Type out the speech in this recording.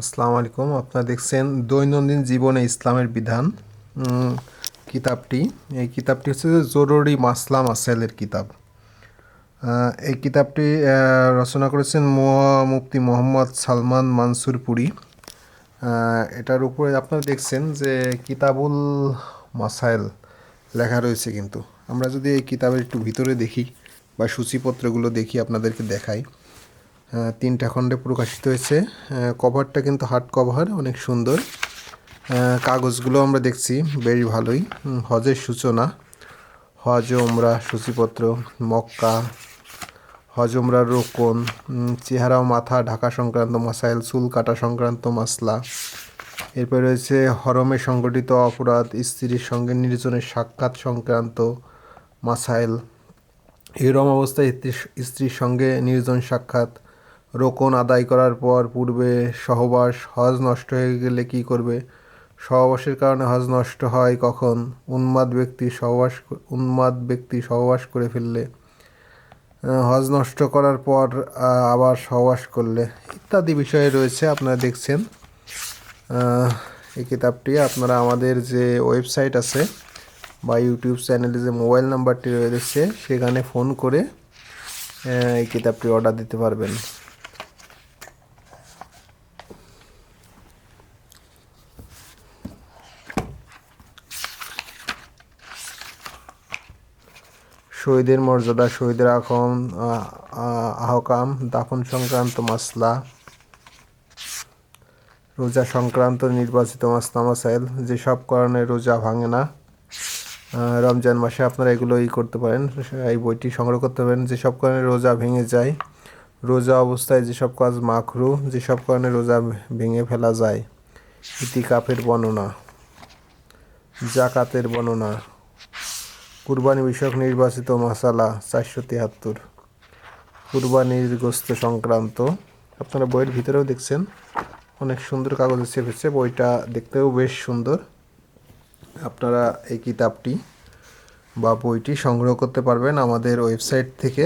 আসসালামু আলাইকুম। আপনারা দেখছেন দৈনন্দিন জীবনে ইসলামের বিধান। কিতাবটি। এই কিতাবটি হচ্ছে জরুরি মাসলা মাসাইলের কিতাব। এই কিতাবটি রচনা করেছেন মুফতি মোহাম্মদ সালমান মানসুরপুরি আহ, এটার উপরে আপনারা দেখছেন যে কিতাবুল মাসাইল লেখা রয়েছে কিন্তু। আমরা যদি এই কিতাবের একটু ভিতরে দেখি বা সূচিপত্রগুলো দেখি আপনাদেরকে দেখাই। তিনটা খণ্ডে প্রকাশিত হয়েছে। কভারটা কিন্তু হার্ড কভার অনেক সুন্দর। কাগজগুলো আমরা দেখছি, বেশ ভালোই। হজের সূচনা, হজ ও উমরা, সূচিপত্র, মক্কা, হজ উমরার রোকন চেহারা ও মাথা, ঢাকা সংক্রান্ত মাসাইল, চুল কাটা সংক্রান্ত মাসলা। এরপরে রয়েছে হরমে সংগঠিত অপরাধ, স্ত্রীর সঙ্গে নির্জনের সাক্ষাৎ সংক্রান্ত মাসাইল। এরম অবস্থায় স্ত্রীর সঙ্গে নির্জন সাক্ষাৎ রোকন আদায় করার পর পূর্বে সহবাস, হজ নষ্ট হয়ে গেলে কি করবে? সহবাসের কারণে হজ নষ্ট হয় কখন? উন্মাদ ব্যক্তি সহবাস উন্মাদ ব্যক্তি সহবাস করে ফেললে। হজ নষ্ট করার পর আবার সহবাস করলে। ইত্যাদি বিষয়ে রয়েছে, আপনারা দেখছেন। এই কিতাবটি আপনারা আমাদের যে ওয়েবসাইট আছে বা ইউটিউব চ্যানেলে যে মোবাইল নাম্বারটি রয়েছে, সেখানে ফোন করে এই কিতাবটি অর্ডার দিতে পারবেন। শহীদের মর্যাদা শহীদের আহ, আহকাম দাফন সংক্রান্ত মাসলা রোজা সংক্রান্ত নির্বাচিত মাসলা মাসাইল যেসব কারণে রোজা ভাঙে না রমজান মাসে আপনারা এগুলো ই করতে পারেন এই বইটি সংগ্রহ করতে পারেন যেসব কারণে রোজা ভেঙে যায় রোজা অবস্থায় যেসব কাজ মাখরু যেসব কারণে রোজা ভেঙে ফেলা যায় ইতিকাফের বর্ণনা জাকাতের বর্ণনা। কুরবানি বিষয়ক নির্বাচিত মশালা চারশো তিয়াত্তর। কুরবানির গোস্ত সংক্রান্ত। আপনারা বইয়ের ভিতরেও দেখছেন, অনেক সুন্দর কাগজে চেপেছে বইটা দেখতেও বেশ সুন্দর। আপনারা এই কিতাবটি বা বইটি সংগ্রহ করতে পারবেন আমাদের ওয়েবসাইট থেকে।